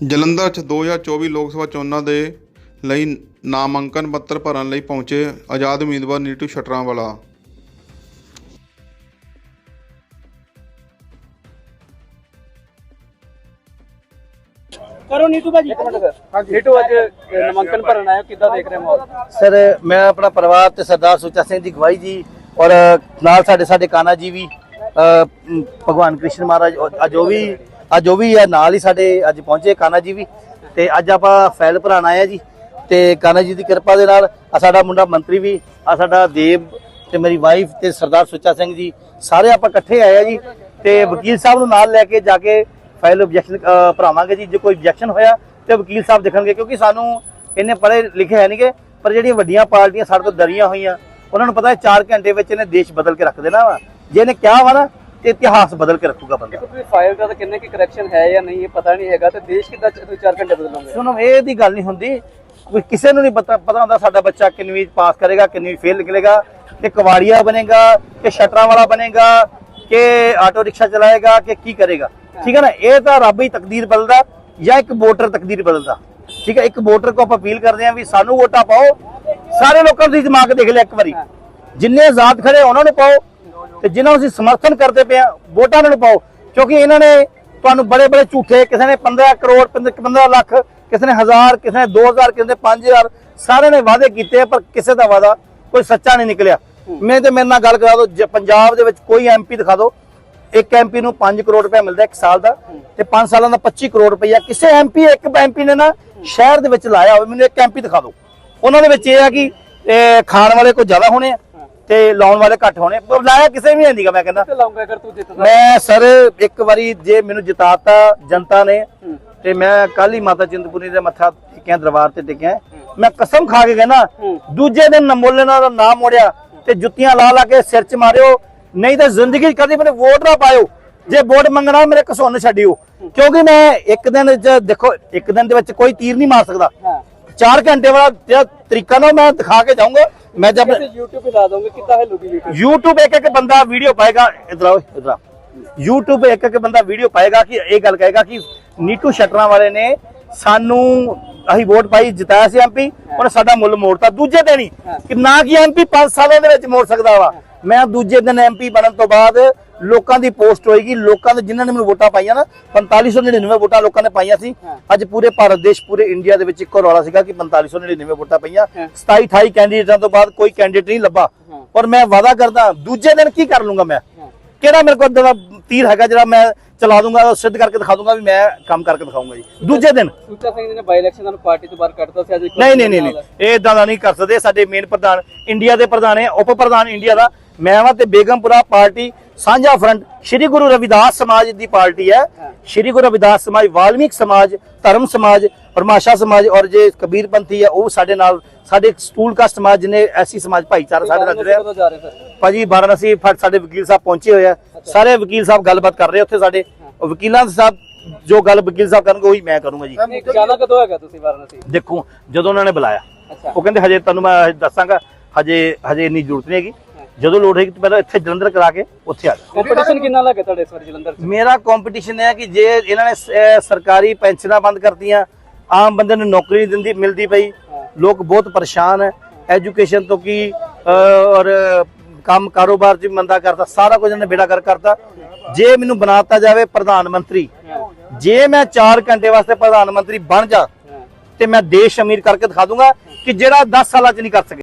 ਜਲੰਧਰ 'ਚ 2024 ਲੋਕ ਸਭਾ ਚੋਣਾਂ ਦੇ ਲਈ ਨਾਮਾਂਕਨ ਪੱਤਰ ਭਰਨ ਲਈ ਪਹੁੰਚੇ ਆਜ਼ਾਦ ਉਮੀਦਵਾਰ ਨੀਟੂ ਸ਼ਟਰਾਂਵਾਲਾ। ਕਰੋ ਨੀਤੂ ਭਾਜੀ। ਨੀਟੂ ਅੱਜ ਨਾਮਾਂਕਨ ਭਰਨ ਆਇਆ ਕਿੱਦਾਂ ਦੇਖ ਰਹੇ ਮਾਹੌਲ? ਸਰ ਮੈਂ ਆਪਣਾ ਪਰਿਵਾਰ ਤੇ ਸਰਦਾਰ ਸੁੱਚਾ ਸਿੰਘ ਦੀ ਗਵਾਹੀ ਜੀ ਔਰ ਨਾਲ ਸਾਡੇ ਸਾਡੇ ਕਾਨਾ ਜੀ ਵੀ ਭਗਵਾਨ ਕ੍ਰਿਸ਼ਨ ਮਹਾਰਾਜ ਔਰ ਅੱਜ ਉਹ ਵੀ ਅੱਜ ਉਹ ਵੀ ਆ, ਨਾਲ ਹੀ ਸਾਡੇ ਅੱਜ ਪਹੁੰਚੇ ਕਾਨਾ ਜੀ ਵੀ। ਤੇ ਅੱਜ ਆਪਾਂ ਫਾਈਲ ਭਰਾਣ ਆਏ ਆ ਜੀ। ਤੇ ਕਾਨਾ ਜੀ ਦੀ ਕਿਰਪਾ ਦੇ ਨਾਲ ਆ ਸਾਡਾ ਮੁੰਡਾ ਮੰਤਰੀ ਵੀ, ਆ ਸਾਡਾ ਦੇਵ ਤੇ ਮੇਰੀ ਵਾਈਫ ਤੇ ਸਰਦਾਰ ਸੁੱਚਾ ਸਿੰਘ ਜੀ, ਸਾਰੇ ਆਪਾਂ ਇਕੱਠੇ ਆਏ ਆ ਜੀ। ਤੇ ਵਕੀਲ ਸਾਹਿਬ ਨੂੰ ਨਾਲ ਲੈ ਕੇ ਜਾ ਕੇ ਫਾਈਲ ਆਬਜੈਕਸ਼ਨ ਭਰਾਵਾਂਗੇ ਜੀ। ਜੇ ਕੋਈ ਆਬਜੈਕਸ਼ਨ ਹੋਇਆ ਤੇ ਵਕੀਲ ਸਾਹਿਬ ਦੇਖਣਗੇ, ਕਿਉਂਕਿ ਸਾਨੂੰ ਇਹਨੇ ਪੜ੍ਹੇ ਲਿਖੇ ਹੈ ਨਹੀਂਗੇ, ਪਰ ਜਿਹੜੀਆਂ ਵੱਡੀਆਂ ਪਾਰਟੀਆਂ ਸਾਡੇ ਤੋਂ ਦਰੀਆਂ ਹੋਈਆਂ, ਉਹਨਾਂ ਨੂੰ ਪਤਾ ਹੈ 4 ਘੰਟੇ ਵਿੱਚ ਇਹਨੇ ਦੇਸ਼ ਬਦਲ ਕੇ ਰੱਖ ਦੇਣਾ ਵਾ। ਜੇ ਇਹਨੇ ਕਿਹਾ ਵਾ ਨਾ ਤੇ ਇਤਿਹਾਸ ਬਦਲ ਕੇ ਰੱਖੂਗਾ ਬੰਦਾ। ਕੋਈ ਫਾਈਲ ਦਾ ਤਾਂ ਕਿੰਨੇ ਕੀ ਕਰੈਕਸ਼ਨ ਹੈ ਜਾਂ ਨਹੀਂ ਇਹ ਪਤਾ ਨਹੀਂ ਹੈਗਾ ਤੇ ਦੇਸ਼ ਕਿੱਦਾਂ ਤੁਸੀਂ 4 ਘੰਟੇ ਬਦਲੋਗੇ ਸੁਣੋ ਇਹ ਦੀ ਗੱਲ ਨਹੀਂ ਹੁੰਦੀ। ਕੋਈ ਕਿਸੇ ਨੂੰ ਨਹੀਂ ਪਤਾ ਪਤਾ ਹੁੰਦਾ ਸਾਡਾ ਬੱਚਾ ਕਿੰਨੀ ਪਾਸ ਕਰੇਗਾ ਕਿੰਨੀ ਫੇਲ ਨਿਕਲੇਗਾ ਕਿ ਕਵਾੜੀਆ ਬਣੇਗਾ ਕਿ ਸ਼ਟਰਾਂ ਵਾਲਾ ਬਣੇਗਾ ਕਿ ਆਟੋ ਰਿਕਸ਼ਾ ਚਲਾਏਗਾ ਕਿ ਕੀ ਕਰੇਗਾ। ਠੀਕ ਹੈ ਨਾ? ਇਹ ਤਾਂ ਰੱਬ ਹੀ ਤਕਦੀਰ ਬਦਲਦਾ ਜਾਂ ਇੱਕ ਵੋਟਰ ਤਕਦੀਰ ਬਦਲਦਾ। ਠੀਕ ਹੈ? ਇੱਕ ਵੋਟਰ ਕੋ ਆਪਾਂ ਅਪੀਲ ਕਰਦੇ ਹਾਂ ਵੀ ਸਾਨੂੰ ਵੋਟਾਂ ਪਾਓ। ਸਾਰੇ ਲੋਕਾਂ ਨੂੰ ਤੁਸੀਂ ਦਿਮਾਗ ਦੇਖ ਲਿਆ ਇੱਕ ਵਾਰੀ। ਜਿੰਨੇ ਆਜ਼ਾਦ ਖੜੇ ਉਹਨਾਂ ਨੂੰ ਪਾਓ। ਤੇ ਜਿਨ੍ਹਾਂ ਨੂੰ ਅਸੀਂ ਸਮਰਥਨ ਕਰਦੇ ਪਏ ਆ ਵੋਟਾਂ ਉਹਨਾਂ ਨੂੰ ਪਾਓ ਕਿਉਂਕਿ ਇਹਨਾਂ ਨੇ ਤੁਹਾਨੂੰ ਬੜੇ ਬੜੇ ਝੂਠੇ ਕਿਸੇ ਨੇ 15 ਕਰੋੜ 15 ਲੱਖ ਕਿਸੇ ਨੇ 1000 ਕਿਸੇ ਨੇ 2000 ਕਿਸੇ ਨੇ 5000 ਸਾਰਿਆਂ ਨੇ ਵਾਅਦੇ ਕੀਤੇ ਆ, ਪਰ ਕਿਸੇ ਦਾ ਵਾਅਦਾ ਕੋਈ ਸੱਚਾ ਨਹੀਂ ਨਿਕਲਿਆ। ਮੈਂ ਤੇ ਮੇਰੇ ਨਾਲ ਗੱਲ ਕਰਾ ਦਿਓ ਜੇ ਪੰਜਾਬ ਦੇ ਵਿੱਚ ਕੋਈ ਐਮਪੀ ਦਿਖਾ ਦਿਓ ਇੱਕ ਐਮਪੀ ਨੂੰ 5 ਕਰੋੜ ਰੁਪਏ ਮਿਲਦਾ ਇੱਕ ਸਾਲ ਦਾ ਤੇ 5 ਸਾਲਾਂ ਦਾ 25 ਕਰੋੜ ਰੁਪਇਆ। ਕਿਸੇ ਐਮਪੀ ਇੱਕ ਐਮਪੀ ਨੇ ਨਾ ਸ਼ਹਿਰ ਦੇ ਵਿੱਚ ਲਾਇਆ ਹੋਵੇ ਮੈਨੂੰ ਇੱਕ ਐਮਪੀ ਦਿਖਾ ਦਿਓ। ਉਹਨਾਂ ਦੇ ਵਿੱਚ ਇਹ ਆ ਕਿ ਖਾਣ ਵਾਲੇ ਕੋਈ ਜ਼ਿਆਦਾ ਹੋਣੇ ਆ ਤੇ ਲਾਉਣ ਵਾਲੇ ਘੱਟ ਹੋਣੇ। ਲਾਇਆ ਕਿਸੇ ਵੀ ਨਹੀਂਗਾ ਮੈਂ ਕਹਿੰਦਾ। ਤੇ ਲਾਉਂਗਾ ਅਗਰ ਤੂੰ ਜਿੱਤਦਾ? ਮੈਂ ਸਰ ਇੱਕ ਵਾਰੀ ਜੇ ਮੈਨੂੰ ਜਿਤਾਤਾ ਜਨਤਾ ਨੇ ਤੇ ਮੈਂ ਕੱਲ ਹੀ ਮਾਤਾ ਚਿੰਤਪੁਰਨੀ ਦੇ ਮੱਥਾ ਟੇਕਿਆ ਦਰਬਾਰ ਤੇ ਟੇਕਿਆ। ਮੈਂ ਕਸਮ ਖਾ ਕੇ ਕਹਿੰਦਾ ਦੂਜੇ ਦਿਨ ਨਮੋਲੇ ਨਾਲ ਦਾ ਨਾਮ ਮੋੜਿਆ ਤੇ ਜੁੱਤੀਆਂ ਲਾ ਲਾ ਕੇ ਸਿਰ 'ਚ ਮਾਰਿਓ ਨਹੀਂ ਤਾਂ ਜ਼ਿੰਦਗੀ ਕਦੇ ਮੈਨੂੰ ਵੋਟ ਨਾ ਪਾਇਓ। ਜੇ ਵੋਟ ਮੰਗਣਾ ਮੇਰੇ ਕਸੁੰਨ ਛੱਡਿਓ। ਕਿਉਂਕਿ ਮੈਂ ਇੱਕ ਦਿਨ 'ਚ ਦੇਖੋ ਇੱਕ ਦਿਨ ਦੇ ਵਿੱਚ ਕੋਈ ਤੀਰ ਨਹੀਂ ਮਾਰ ਸਕਦਾ। ਹਾਂ। 4 ਘੰਟੇ ਵਾਲਾ ਤਰੀਕਾ ਨਾ ਮੈਂ ਦਿਖਾ ਕੇ ਜਾਊਂਗਾ। ਮੈਂ ਜਦ ਤੇ YouTube ਤੇ ਲਾ ਦੋਗੇ ਕਿੱਦਾਂ ਹੈ ਲੋਕੀ YouTube? YouTube ਇੱਕ ਇੱਕ ਬੰਦਾ ਵੀਡੀਓ ਪਾਏਗਾ ਇਧਰ ਆਓ ਇਧਰ ਆ YouTube ਇੱਕ ਇੱਕ ਬੰਦਾ ਵੀਡੀਓ ਪਾਏਗਾ ਕਿ ਇਹ ਗੱਲ ਕਹੇਗਾ ਕਿ ਨੀਟੂ ਸ਼ਟਰਾਂ ਵਾਲੇ ਨੇ ਸਾਨੂੰ ਅਸੀਂ ਵੋਟ ਪਾਈ ਜਿਤਾਇਆ ਸੀ ਐਮਪੀ ਉਹਨੇ ਸਾਡਾ ਮੁੱਲ ਮੋੜਤਾ। ਦੂਜੇ ਦਿਨ ਹੀ ਕਿ ਨਾ ਕਿ ਐਮਪੀ 5 ਸਾਲਾਂ ਦੇ ਵਿੱਚ ਮੋੜ ਸਕਦਾ ਵਾ। ਮੈਂ ਦੂਜੇ ਦਿਨ ਐਮਪੀ ਬਣਨ ਤੋਂ ਬਾਅਦ ਲੋਕਾਂ ਦੀ ਪੋਸਟ ਹੋਏਗੀ ਲੋਕਾਂ ਦੇ ਜਿਨ੍ਹਾਂ ਨੇ ਮੈਨੂੰ ਵੋਟਾਂ ਪਾਈਆਂ ਨਾ 4599 ਵੋਟਾਂ ਲੋਕਾਂ ਨੇ ਪਾਈਆਂ ਸੀ। ਅੱਜ ਪੂਰੇ ਭਾਰਤ ਦੇਸ਼ ਪੂਰੇ ਇੰਡੀਆ ਦੇ ਵਿੱਚ ਇੱਕੋ ਰੌਲਾ ਸੀਗਾ ਕਿ 4599 ਵੋਟਾਂ ਪਈਆਂ। 27 28 ਕੈਂਡੀਡੇਟਾਂ ਤੋਂ ਬਾਅਦ ਕੋਈ ਕੈਂਡੀਡੇਟ ਨਹੀਂ ਲੱਭਾ। ਔਰ ਮੈਂ ਵਾਅਦਾ ਕਰਦਾ ਦੂਜੇ ਦਿਨ ਕੀ ਕਰ ਲੂੰਗਾ ਮੈਂ? ਕਿਹੜਾ ਮੇਰੇ ਕੋਲ ਦਾ ਤੀਰ ਹੈਗਾ ਜਿਹੜਾ ਮੈਂ ਚਲਾ ਦੂੰਗਾ ਉਹ ਸਿੱਧ ਕਰਕੇ ਦਿਖਾ ਦੂੰਗਾ ਵੀ ਮੈਂ ਕੰਮ ਕਰਕੇ ਦਿਖਾਊਂਗਾ ਜੀ। ਦੂਜੇ ਦਿਨ। ਸੁੱਚਾ ਸਿੰਘ ਨੇ ਬਾਈ ਇਲੈਕਸ਼ਨ ਨੂੰ ਪਾਰਟੀ ਤੋਂ ਬਾਹਰ ਕੱਢਤਾ ਸੀ ਅੱਜ ਨਹੀਂ ਨਹੀਂ ਨਹੀਂ ਇਹ ਇਦਾਂ ਦਾ ਨਹੀਂ ਕਰ ਸਕਦੇ। ਸਾਡੇ ਮੇਨ ਪ੍ਰਧਾਨ ਇੰਡੀਆ ਦੇ ਪ੍ਰਧਾਨ ਹੈ ਉਪ ਪ੍ਰਧਾਨ ਇੰਡੀਆ ਦਾ। ਮੈਂ ਵਾਂ ਤੇ ਬੇਗਮਪੁਰਾ ਪਾਰਟੀ ਸਾਂਝਾ ਫਰੰਟ ਸ਼੍ਰੀ ਗੁਰੂ ਰਵਿਦਾਸ ਸਮਾਜ ਦੀ ਪਾਰਟੀ ਹੈ। ਸ਼੍ਰੀ ਗੁਰੂ ਰਵਿਦਾਸ ਸਮਾਜ ਵਾਲਮੀਕ ਸਮਾਜ ਧਰਮ ਸਮਾਜ ਪਰਮਾਸ਼ਾ ਸਮਾਜ ਔਰ ਜੇ ਕਬੀਰਪੰਥੀ ਹੈ ਉਹ ਸਾਡੇ ਨਾਲ ਸਾਡੇ ਸਟੂਲ ਕਾਸਟ ਸਮਾਜ ਜਿਹਨੇ ਐਸੀ ਸਮਾਜ ਭਾਈਚਾਰਾ ਸਾਡੇ ਨਾਲ ਜੁੜਿਆ। ਭਾਜੀ ਫਟ ਸਾਡੇ ਵਕੀਲ ਸਾਹਿਬ ਪਹੁੰਚੇ ਹੋਏ ਆ। ਸਾਰੇ ਵਕੀਲ ਸਾਹਿਬ ਗੱਲਬਾਤ ਕਰ ਰਹੇ ਉੱਥੇ ਸਾਡੇ। ਵਕੀਲਾਂ ਸਾਹਿਬ ਜੋ ਗੱਲ ਵਕੀਲ ਸਾਹਿਬ ਕਰਨਗੇ ਉਹੀ ਮੈਂ ਕਰੂੰਗਾ ਜੀ। ਜਾਣਾ ਕਦੋਂ ਹੈਗਾ ਤੁਸੀਂ ਵਾਰਾਣਸੀ? ਦੇਖੋ ਜਦੋਂ ਉਹਨਾਂ ਨੇ ਬੁਲਾਇਆ। ਉਹ ਕਹਿੰਦੇ ਹਜੇ ਤੁਹਾਨੂੰ ਮੈਂ ਦੱਸਾਂਗਾ ਹਜੇ ਹਜੇ ਇੰਨੀ ਜ਼ਰੂਰਤ ਨਹੀਂ ਹੈਗੀ। ਜਦੋਂ ਲੋੜ ਹੈਗੀ ਤਾਂ ਪਹਿਲਾਂ ਇੱਥੇ ਜਲੰਧਰ ਕਰਾ ਕੇ ਉੱਥੇ ਆ ਜਾ ਕੰਪੀਟੀਸ਼ਨ ਕਿੰਨਾ ਲੱਗਾ ਤੁਹਾਡੇ ਇਸ ਵਾਰ ਜਲੰਧਰ 'ਚ? ਮੇਰਾ ਕੰਪੀਟੀਸ਼ਨ ਹੈ ਕਿ ਜੇ ਇਹਨਾਂ ਨੇ ਸ- ਸਰਕਾਰੀ ਪੈਨਸ਼ਨਾਂ ਬੰਦ ਕਰਤੀਆਂ ਆਮ ਬੰਦੇ ਨੂੰ ਨੌਕਰੀ ਨਹੀਂ ਦਿੰਦੀ ਮਿਲਦੀ ਪਈ। ਲੋਕ ਬਹੁਤ ਪਰੇਸ਼ਾਨ ਹੈ। ਐਜੂਕੇਸ਼ਨ ਤੋਂ ਕੀ ਅਹ, ਔਰ ਕੰਮ ਕਾਰੋਬਾਰ 'ਚ ਵੀ ਮੰਦਾ ਕਰਤਾ ਸਾਰਾ ਕੁਝ ਇਹਨੇ ਬੇੜਾ ਕਰ ਕਰਤਾ। ਜੇ ਮੈਨੂੰ ਬਣਾਤਾ ਜਾਵੇ ਪ੍ਰਧਾਨ ਮੰਤਰੀ ਜੇ ਮੈਂ 4 ਘੰਟੇ ਵਾਸਤੇ ਪ੍ਰਧਾਨ ਮੰਤਰੀ ਬਣ ਜਾ ਤੇ ਮੈਂ ਦੇਸ਼ ਅਮੀਰ ਕਰਕੇ ਦਿਖਾ ਦੂੰਗਾ ਕਿ ਜਿਹੜਾ 10 ਸਾਲਾਂ 'ਚ ਨਹੀਂ ਕਰ ਸਕੇ।